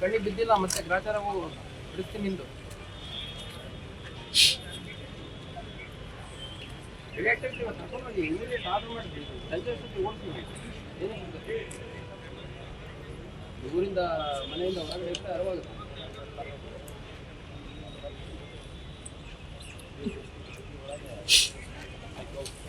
ಕಣ್ಣಿಗೆ ಬಿದ್ದಿಲ್ಲ ಮತ್ತೆ ಗ್ರಾಚಾರ ಬಿಡಿಸ್ತೀನಿ ನಿಂದು ಮಾಡ್ತೀನಿ ಸಂಜೆ ಊರಿಂದ ಮನೆಯಿಂದ ಹೊರಗಡೆ ಇರ್ತಾ ಅರವಾಗ ಎಂತ ಕಟಿಂಗ್ ಗಿಟಿಂಗ್ ಎಲ್ಲ ಮಾಡ್ತೀನಿ ಹಾಂ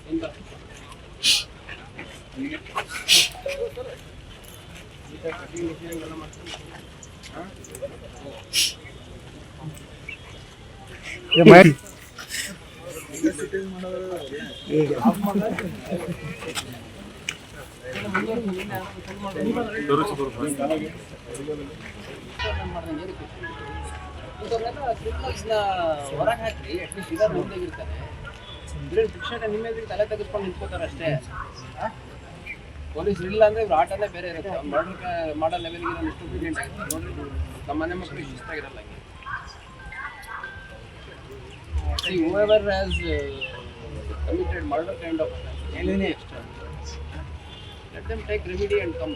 ಹೊರಗೆ ಹಾಕಿ ಅಟ್ಲೀಸ್ಟ್ ಇದಾರೆ ಮುಂದೆಗಿರ್ತಾರೆ ಇವ್ರೇನು ಶಿಕ್ಷಕ ನಿಮ್ಮ ಎದುರಿಗೆ ತಲೆ ತೆಗೆಸ್ಕೊಂಡು ನಿಂತ್ಕೋತಾರೆ ಅಷ್ಟೇ. ಪೊಲೀಸ್ ಇಲ್ಲ ಅಂದ್ರೆ ಇವ್ರ ಆಟನೇ ಬೇರೆ ಇರುತ್ತೆ. ಮರ್ಡರ್ ಮಾಡೋ ಲೆವೆಲ್ಗೆ ನಾನು ಇಷ್ಟು ಬ್ರಿಲಿಯಂಟ್ ಆಗಿರುತ್ತೆ ನೋಡ್ರಿ ನಮ್ಮ ಮನೆ ಮಕ್ಕಳು ಶಿಸ್ತಾಗಿರಲ್ಲ whoever has uh, murder kind of of alien extra, let them take remedy and come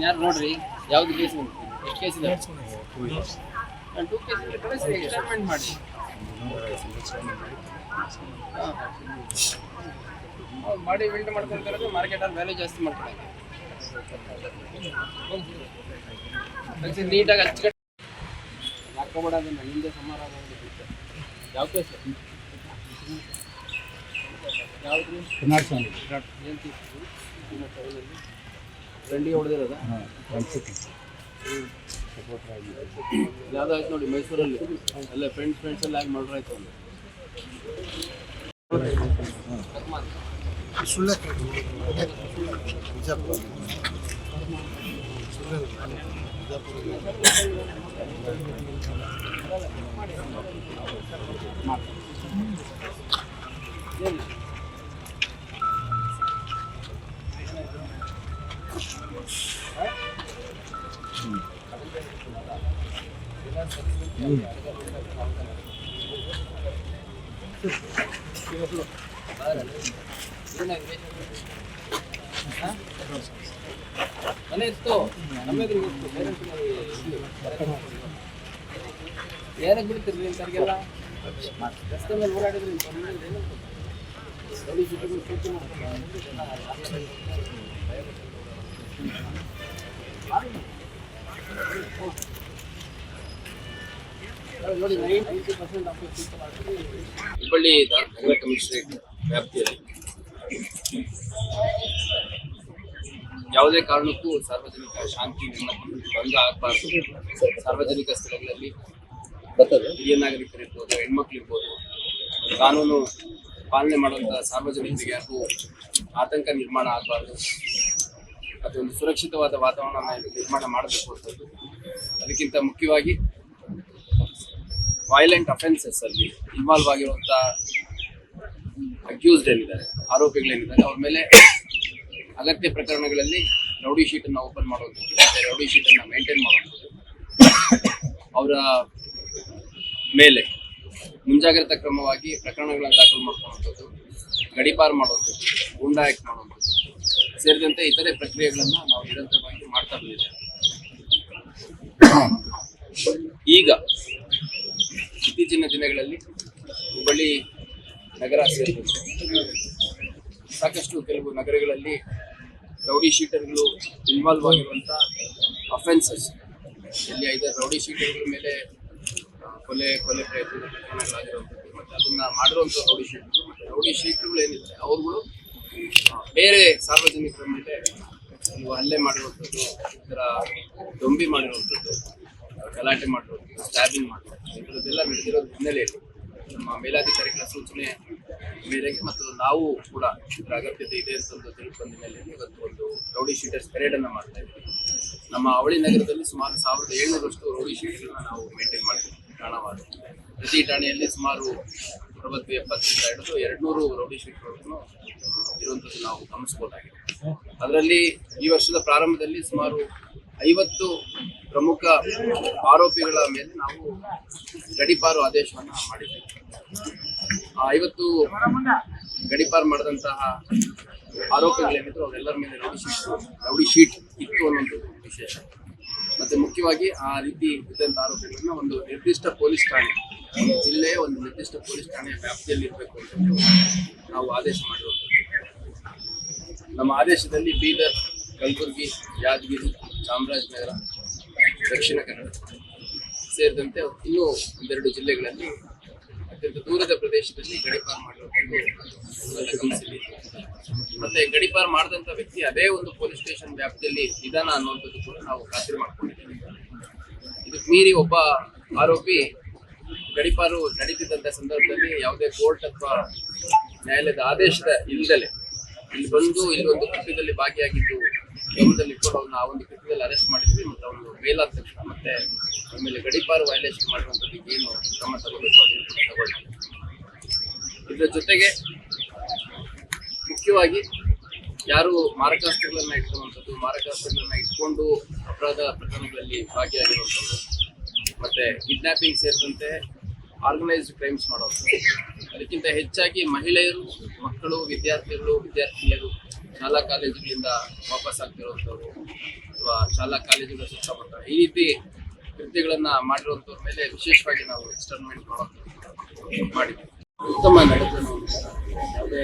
ಯಾರು ನೋಡ್ರಿ ಯಾವ್ದು ಕೇಸ್ ಎಷ್ಟು ಕೇಸ್ ಇದೆ ನಾನು ಟೂ ಕೇಸ್ ಕಳಿಸಿ ಎಕ್ಸ್ಪೆರಿಮೆಂಟ್ ಮಾಡಿ ಬಾಡಿ ಮಾಡಿ ಬಿಲ್ಡ್ ಮಾಡ್ಕೊಂತಾರೆ ಮಾರ್ಕೆಟಲ್ಲಿ ವ್ಯಾಲ್ಯೂ ಜಾಸ್ತಿ ಮಾಡ್ಕೊಳಕ್ಕೆ ನೀಟಾಗಿ ಹಚ್ಕಟ್ಟು ಹಾಕೋಬೇಡ ಅದನ್ನ ಹಿಂದೆ ಸಮಾರ ಯಾವ ಕೇಸ್ ಯಾವ್ದು ಏನು ದಂಡಿ ಹೊಡೆದಿರೋದ? ಯಾವ್ದು ಆಯ್ತು ನೋಡಿ ಮೈಸೂರಲ್ಲಿ? ಅಲ್ಲೇ ಫ್ರೆಂಡ್ಸ್ ಫ್ರೆಂಡ್ಸ್ ಎಲ್ಲ ಆಗಿ ಮರ್ಡರ್ ಆಯ್ತು ಒಂದು ಎದುರಿಗೆ ಇತ್ತು parents ಮನೆ ಇತ್ತು. ಏನಕ್ಕೆ ಬಿಡ್ತೀರಿ ಹುಬ್ಬಳ್ಳಿ ನಗರ ಕಮಿಷನರೇಟ್ ವ್ಯಾಪ್ತಿಯಲ್ಲಿ ಯಾವುದೇ ಕಾರಣಕ್ಕೂ ಸಾರ್ವಜನಿಕ ಶಾಂತಿ ನೆಮ್ಮದಿ ಭಂಗ ಆಗಬಾರ್ದು. ಸಾರ್ವಜನಿಕ ಸ್ಥಳಗಳಲ್ಲಿ ಹಿರಿಯ ನಾಗರಿಕರಿರ್ಬೋದು ಹೆಣ್ಮಕ್ಳಿರ್ಬೋದು ಕಾನೂನು ಪಾಲನೆ ಮಾಡುವಂಥ ಸಾರ್ವಜನಿಕರಿಗೆ ಯಾರಿಗೂ ಆತಂಕ ನಿರ್ಮಾಣ ಆಗಬಾರ್ದು. ಅದೊಂದು ಸುರಕ್ಷಿತವಾದ ವಾತಾವರಣ ನಿರ್ಮಾಣ ಮಾಡಬೇಕು ಅಂತದ್ದು. ಅದಕ್ಕಿಂತ ಮುಖ್ಯವಾಗಿ ವೈಲೆಂಟ್ ಅಫೆನ್ಸಸ್ ಅಲ್ಲಿ ಇನ್ವಾಲ್ವ್ ಆಗಿರುವಂತ ಅಕ್ಯೂಸ್ಡ್ ಏನಿದ್ದಾರೆ, ಆರೋಪಿಗಳೇನಿದ್ದಾರೆ, ಅವ್ರ ಮೇಲೆ ಅಗತ್ಯ ಪ್ರಕರಣಗಳಲ್ಲಿ ರೌಡಿ ಶೀಟ್ ಅನ್ನ ಓಪನ್ ಮಾಡುವಂಥದ್ದು ರೌಡಿ ಶೀಟ್ ಅನ್ನ ಮೇಂಟೈನ್ ಮಾಡುವಂಥದ್ದು. ಅವರ ಮೇಲೆ ಮುಂಜಾಗ್ರತಾ ಕ್ರಮವಾಗಿ ಪ್ರಕರಣಗಳನ್ನು ದಾಖಲು ಮಾಡ್ಕೊಳ್ಳುವಂಥದ್ದು, ಗಡಿಪಾರು ಮಾಡುವಂಥದ್ದು, ಗುಂಡಾಯಕ್ ಮಾಡುವಂಥದ್ದು, ಸೇರಿದಂತೆ ಇತರೆ ಪ್ರಕ್ರಿಯೆಗಳನ್ನು ನಾವು ನಿರಂತರವಾಗಿ ಮಾಡ್ತಾ ಬಂದಿದ್ದೇವೆ. ಈಗ ಇತ್ತೀಚಿನ ದಿನಗಳಲ್ಲಿ ಹುಬ್ಬಳ್ಳಿ ನಗರ ಸೇರಿದಂತೆ ಸಾಕಷ್ಟು ಕೆಲವು ನಗರಗಳಲ್ಲಿ ರೌಡಿ ಶೀಟರ್ಗಳು ಇನ್ವಾಲ್ವ್ ಆಗಿರುವಂಥ ಅಫೆನ್ಸಸ್ ಇಲ್ಲಿ ಐದಾರು ರೌಡಿ ಶೀಟರ್ಗಳ ಮೇಲೆ ಕೊಲೆ ಕೊಲೆ ಪ್ರಯತ್ನ ಮಾಡಿರುವಂತಹ ಮತ್ತು ಅದನ್ನ ರೌಡಿ ಶೀಟ್. ಮತ್ತು ರೌಡಿ ಶೀಟ್ಗಳು ಏನಿದ್ರೆ ಅವ್ರುಗಳು ಬೇರೆ ಸಾರ್ವಜನಿಕರ ಮೇಲೆ ನೀವು ಹಲ್ಲೆ ಮಾಡಿರುವಂಥದ್ದು ಥರ ದೊಂಬಿ ಮಾಡಿರುವಂಥದ್ದು, ಗಲಾಟೆ ಮಾಡಿರುವಂಥದ್ದು ಸ್ಟ್ಯಾಬಿಂಗ್ ಮಾಡಿರುವಂಥದ್ದು, ಇದರದ್ದೆಲ್ಲ ನಡೆದಿರೋದು ಹಿನ್ನೆಲೆಯಲ್ಲಿ. ನಮ್ಮ ಮೇಲಾಧಿಕಾರಿಗಳ ಸೂಚನೆ ಮೇರೆಗೆ ಮತ್ತು ನಾವು ಕೂಡ ಇದರ ಅಗತ್ಯತೆ ಇದೆ ಅಂತ ತಿಳ್ಕೊಂಡ ಹಿನ್ನೆಲೆಯಲ್ಲಿ ಇವತ್ತು ಒಂದು ರೌಡಿ ಶೀಟರ್ಸ್ ಪೆರೇಡ್ ಅನ್ನ ಮಾಡ್ತಾ ಇದ್ದೀವಿ. ನಮ್ಮ ಅವಳಿ ನಗರದಲ್ಲಿ ಸುಮಾರು ಸಾವಿರದ ಏಳ್ನೂರಷ್ಟು ರೌಡಿ ಶೀಟ್ಗಳನ್ನ ನಾವು ಮೇಂಟೈನ್ ಮಾಡಿದ್ದೀವಿ. ಠಾಣಾವಾರು ಪ್ರತಿ ಠಾಣೆಯಲ್ಲಿ ಸುಮಾರು ಅರವತ್ತು, ಎಪ್ಪತ್ತರಿಂದ ಹಿಡಿದು ಎರಡ್ನೂರು ರೌಡಿ ಶೀಟ್ಗಳನ್ನು ಇರುವಂಥದ್ದು ನಾವು ಗಮನಿಸಬಹುದಾಗಿದೆ ಅದರಲ್ಲಿ ಈ ವರ್ಷದ ಪ್ರಾರಂಭದಲ್ಲಿ ಸುಮಾರು ಐವತ್ತು ಪ್ರಮುಖ ಆರೋಪಿಗಳ ಮೇಲೆ ನಾವು ಗಡಿಪಾರು ಆದೇಶವನ್ನು ಮಾಡಿದ್ದೇವೆ. ಆ ಐವತ್ತು ಗಡಿಪಾರು ಮಾಡಿದಂತಹ ಆರೋಪಿಗಳೇನಿದ್ರು ಅವರೆಲ್ಲರ ಮೇಲೆ ರೌಡಿ ಶೀಟ್ ರೌಡಿ ಶೀಟ್ ಇತ್ತು ಅನ್ನೋದು ವಿಶೇಷ. ಮತ್ತೆ ಮುಖ್ಯವಾಗಿ ಆ ರೀತಿ ಇದ್ದಂತ ಆರೋಪಿಗಳನ್ನ ಒಂದು ನಿರ್ದಿಷ್ಟ ಪೊಲೀಸ್ ಠಾಣೆ ಜಿಲ್ಲೆಯ ಒಂದು ನಿರ್ದಿಷ್ಟ ಪೊಲೀಸ್ ಠಾಣೆಯ ವ್ಯಾಪ್ತಿಯಲ್ಲಿ ಇರಬೇಕು ಅಂತ ನಾವು ಆದೇಶ ಮಾಡಿರುವಂಥದ್ದು ನಮ್ಮ ಆದೇಶದಲ್ಲಿ ಬೀದರ್, ಕಲಬುರಗಿ, ಯಾದಗಿರಿ, ಚಾಮರಾಜನಗರ, ದಕ್ಷಿಣ ಕನ್ನಡ ಸೇರಿದಂತೆ ಇನ್ನೂ ಒಂದೆರಡು ಜಿಲ್ಲೆಗಳಲ್ಲಿ ಅತ್ಯಂತ ದೂರದ ಪ್ರದೇಶದಲ್ಲಿ ಗಡಿಪಾರು ಮಾಡಬೇಕು ಮತ್ತೆ ಗಡಿಪಾರು ಮಾಡಿದಂತಹ ವ್ಯಕ್ತಿ ಅದೇ ಒಂದು ಪೊಲೀಸ್ ಸ್ಟೇಷನ್ ವ್ಯಾಪ್ತಿಯಲ್ಲಿ ನಿಧಾನ ಅನ್ನುವಂಥದ್ದು ಕೂಡ ನಾವು ಖಾತ್ರಿ ಮಾಡ್ಕೊಂಡಿದ್ದೇವೆ. ಇದಕ್ಕೆ ಮೀರಿ ಒಬ್ಬ ಆರೋಪಿ ಗಡಿಪಾರು ನಡೀತಿದ್ದಂಥ ಸಂದರ್ಭದಲ್ಲಿ ಯಾವುದೇ ಕೋರ್ಟ್ ಅಥವಾ ನ್ಯಾಯಾಲಯದ ಆದೇಶದ ಇಲ್ಲದಲೇ ಇಲ್ಲಿ ಬಂದು ಇಲ್ಲಿ ಒಂದು ಕೃತ್ಯದಲ್ಲಿ ಭಾಗಿಯಾಗಿದ್ದು ಗಮನದಲ್ಲಿ ಇಟ್ಕೊಂಡು ಅವ್ರನ್ನ ಆ ಒಂದು ಕೃತ್ಯದಲ್ಲಿ ಅರೆಸ್ಟ್ ಮಾಡಿದ್ವಿ ಮತ್ತು ಅವರು ಮೇಲ್ ಆದ ತಕ್ಷಣ ಮತ್ತೆ ಆಮೇಲೆ ಗಡಿಪಾರು ವೈಲೇಷನ್ ಮಾಡುವಂಥದ್ದು ಏನು ಕ್ರಮ ತಗೋಬೇಕು ಅದನ್ನು ತಗೊಳ್ತೀವಿ ಇದರ ಜೊತೆಗೆ ಮುಖ್ಯವಾಗಿ ಯಾರು ಮಾರಕಾಸ್ತ್ರಗಳನ್ನ ಇಟ್ಕೊಳ್ಳುವಂಥದ್ದು ಮಾರಕಾಸ್ತ್ರಗಳನ್ನ ಇಟ್ಕೊಂಡು ಅಪರಾಧ ಪ್ರಕರಣಗಳಲ್ಲಿ ಭಾಗಿಯಾಗಿರುವಂಥದ್ದು, ಮತ್ತೆ ಕಿಡ್ನಾಪಿಂಗ್ ಸೇರಿದಂತೆ ಆರ್ಗನೈಸ್ಡ್ ಕ್ರೈಮ್ಸ್ ಮಾಡೋದು. ಅದಕ್ಕಿಂತ ಹೆಚ್ಚಾಗಿ ಮಹಿಳೆಯರು, ಮಕ್ಕಳು, ವಿದ್ಯಾರ್ಥಿಗಳು, ವಿದ್ಯಾರ್ಥಿನಿಯರು ಶಾಲಾ ಕಾಲೇಜುಗಳಿಂದ ವಾಪಸ್ ಆಗ್ತಿರುವಂಥವ್ರು ಅಥವಾ ಶಾಲಾ ಕಾಲೇಜುಗಳ ಸುತ್ತಮುತ್ತ ಈ ರೀತಿ ಕೃತ್ಯಗಳನ್ನ ಮಾಡಿರುವಂಥವ್ರ ಮೇಲೆ ವಿಶೇಷವಾಗಿ ನಾವು ಎಕ್ಸ್ಟರ್ಮೆಂಟ್ ಮಾಡೋದು ಮಾಡಿದ್ವಿ. ಉತ್ತಮ ನಡೆದ ಯಾವುದೇ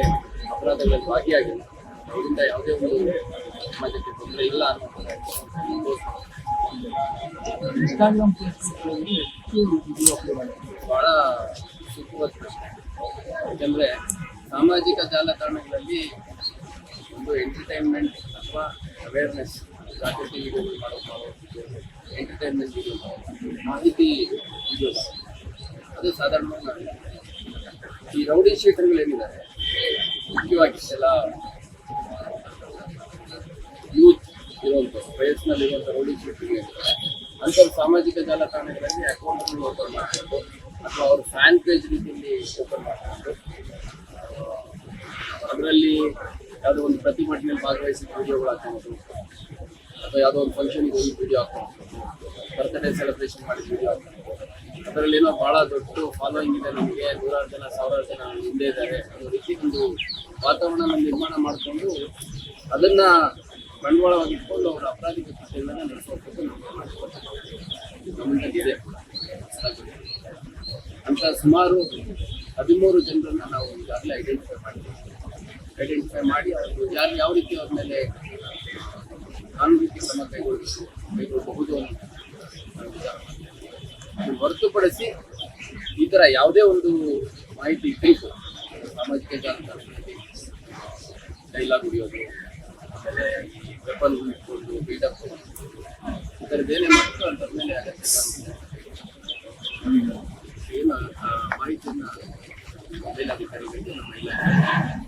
ಅಪರಾಧಗಳಲ್ಲಿ ಭಾಗಿಯಾಗಿಲ್ಲ. ಅವರಿಂದ ಯಾವುದೇ ಒಂದು ಸಮಾಜಕ್ಕೆ ತೊಂದರೆ ಇಲ್ಲ ಅನ್ನೋದನ್ನ ಬಹಳ ಸೂಕ್ತವಾದ ಪ್ರಶ್ನೆ. ಯಾಕಂದ್ರೆ ಸಾಮಾಜಿಕ ಜಾಲತಾಣಗಳಲ್ಲಿ ಒಂದು ಎಂಟರ್ಟೈನ್ಮೆಂಟ್ ಅಥವಾ ಅವೇರ್ನೆಸ್ ಜಾಗೃತಿ ವಿಡಿಯೋಗಳು ಮಾಡೋದು ಎಂಟರ್ಟೈನ್ಮೆಂಟ್ ಇದು. ಮಾಹಿತಿ ವಿಡಿಯೋಸ್ ಅದು ಸಾಧಾರಣವಾಗಿ ಈ ರೌಡಿ ಶೀಟರ್ಗಳೇನಿದ್ದಾರೆ ಮುಖ್ಯವಾಗಿ ಎಲ್ಲ ಯೂತ್ ಇರುವಂಥ ವಯಸ್ಸಿನಲ್ಲಿರುವಂಥ ರೌಡಿ ಕ್ಷೇತ್ರಗಳು ಅಂಥವ್ರು ಸಾಮಾಜಿಕ ಜಾಲತಾಣಗಳಲ್ಲಿ ಅಕೌಂಟ್ಗಳು ಓಪನ್ ಮಾಡಬೇಕು ಅಥವಾ ಅವ್ರ ಫ್ಯಾನ್ ಪೇಜ್ ರೀತಿಯಲ್ಲಿ ಓಪನ್ ಮಾಡಬೇಕು ಅದರಲ್ಲಿ ಯಾವುದೋ ಒಂದು ಪ್ರತಿಭಟನೆಯಲ್ಲಿ ಭಾಗವಹಿಸಿ ವಿಡಿಯೋಗಳು ಹಾಕೋದು ಅಥವಾ ಯಾವುದೋ ಒಂದು ಫಂಕ್ಷನ್ಗೆ ಹೋಗಿ ವಿಡಿಯೋ ಹಾಕೋದು ಬರ್ತ್ಡೇ ಸೆಲೆಬ್ರೇಷನ್ ಮಾಡಿ ವಿಡಿಯೋ ಹಾಕೋದು ಅದರಲ್ಲಿ ಏನೋ ಬಹಳ ದೊಡ್ಡ ಫಾಲೋಯಿಂಗ್ ಇದೆ ನಮಗೆ. ನೂರಾರು ಜನ, ಸಾವಿರಾರು ಜನ ಹಿಂದೆ ಇದ್ದಾರೆ. ಅನ್ನೋ ರೀತಿ ಒಂದು ವಾತಾವರಣ ನಿರ್ಮಾಣ ಮಾಡಿಕೊಂಡು ಅದನ್ನು ಬಂಡವಾಳವಾಗಿ ಇಟ್ಕೊಂಡು ಅವರ ಅಪರಾಧಿಕ ಕೃತ್ಯಗಳನ್ನು ನಡೆಸುವಂಥದ್ದು ನಮ್ಮ ಇದೆ ಅಂತ ಸುಮಾರು ಹದಿಮೂರು ಜನರನ್ನು ನಾವು ಈಗಾಗಲೇ ಐಡೆಂಟಿಫೈ ಮಾಡಿದ್ದೀವಿ ಐಡೆಂಟಿಫೈ ಮಾಡಿ ಅವರು ಯಾರು ಯಾವ ರೀತಿ ಅವ್ರ ಮೇಲೆ ಕಾನೂನು ರೀತಿ ಕ್ರಮ ಕೈಗೊಳ್ಳಬಹುದು. ಅದನ್ನು ಹೊರತುಪಡಿಸಿ ಈ ಥರ ಯಾವುದೇ ಒಂದು ಮಾಹಿತಿ ಬೇಕು ಸಾಮಾಜಿಕ ಜಾಲತಾಣದಲ್ಲಿ ಡೈಲಾಗ್ ಹೊಡಿಯೋದು ಆಮೇಲೆ ವೆಪನ್ ಇಟ್ಕೊಂಡು ಬೀಟಪ್ ಈ ಥರದ್ದು ಏನೇ ಮಾಡಿದ್ರು ಅಂಥದ್ರ ಮೇಲೆ ಅಗತ್ಯ ಏನು ಮಾಹಿತಿಯನ್ನು ಮೊಬೈಲ್ ಅಧಿಕಾರಿಗಳಿಗೆ ನಮ್ಮ ಇಲಾಖೆ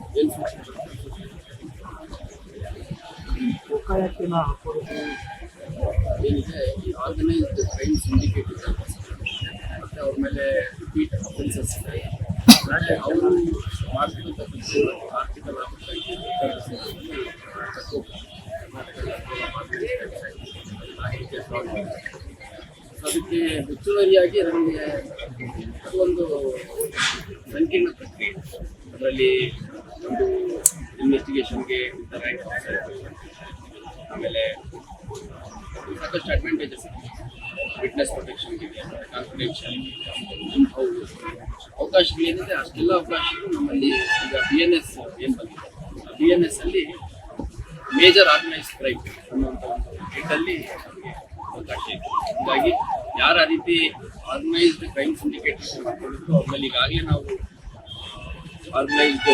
ಹಾಕೋದು ಏನಿದೆ ಈ ಆರ್ಗನೈಸ್ಡ್ ಕ್ರೈಮ್ ಸಿಂಡಿಕೇಟ್ ಇದೆ ಮತ್ತೆ ಅವ್ರ ಮೇಲೆ ರಿಪೀಟ್ ಅಫೆನ್ಸಸ್ ಇದೆ ಹಾಗೆ ಅವರು ಕೃತ್ಯಗಳು ಆರ್ಥಿಕ ಲಾಭಕ್ಕಾಗಿ ಅದಕ್ಕೆ ಹೆಚ್ಚುವರಿಯಾಗಿ ನಮಗೆ ಒಂದು ಸಂಕೀರ್ಣ ಪ್ರಕ್ರಿಯೆ ಅದರಲ್ಲಿ ಒಂದು ಇನ್ವೆಸ್ಟಿಗೇಷನ್ಗೆ ರೈಟ್ ಆಮೇಲೆ ಸಾಕಷ್ಟು ಅಡ್ವಾಂಟೇಜಸ್ ವಿಟ್ನೆಸ್ ಪ್ರೊಟೆಕ್ಷನ್ಗೆ ಕಾನ್ಫಿಡೆನ್ಷಿಯಲ್ ಅವಕಾಶಗಳೇನಿದೆ ಅಷ್ಟೆಲ್ಲ ಅವಕಾಶಗಳು ನಮ್ಮಲ್ಲಿ ಈಗ ಬಿ ಎನ್ ಎಸ್ ಏನು ಬಂದಿದೆ? ಬಿ ಎನ್ ಎಸ್ ಅಲ್ಲಿ ಮೇಜರ್ ಆರ್ಗನೈಸ್ ಕ್ರೈಮ್ ಅನ್ನುವಂಥ ಒಂದು ಹೆಡ್ಡಲ್ಲಿ ನಮಗೆ ಅವಕಾಶ ಇದೆ ಹೀಗಾಗಿ ಯಾರ ರೀತಿ ಆರ್ಗನೈಸ್ಡ್ ಕ್ರೈಮ್ ಸಿಂಡಿಕೇಟ್ ಮಾಡ್ಕೊಂಡಿದ್ರು ಅವ್ರ ಮೇಲೆ ಈಗಾಗಲೇ ನಾವು ಆರ್ಗನೈಸ್ಡ್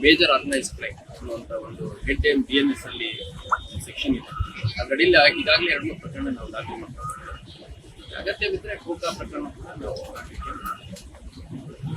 ಮೇಜರ್ ಆರ್ಗನೈಸ್ ಕ್ರೈಮ್ ಅನ್ನುವಂಥ ಒಂದು head M B N S ಅಲ್ಲಿ ಸೆಕ್ಷನ್ ಇದೆ. ಅದರಡಿಯಲ್ಲಿ ಈಗಾಗಲೇ ಎರಡು ಮೂರು ಪ್ರಕರಣ ನಾವು ದಾಖಲು ಮಾಡ್ತೀವಿ ಅಗತ್ಯ ಬಿದ್ದರೆ ಕೋಕಾ ಪ್ರಕರಣ ಕೂಡ ನಾವು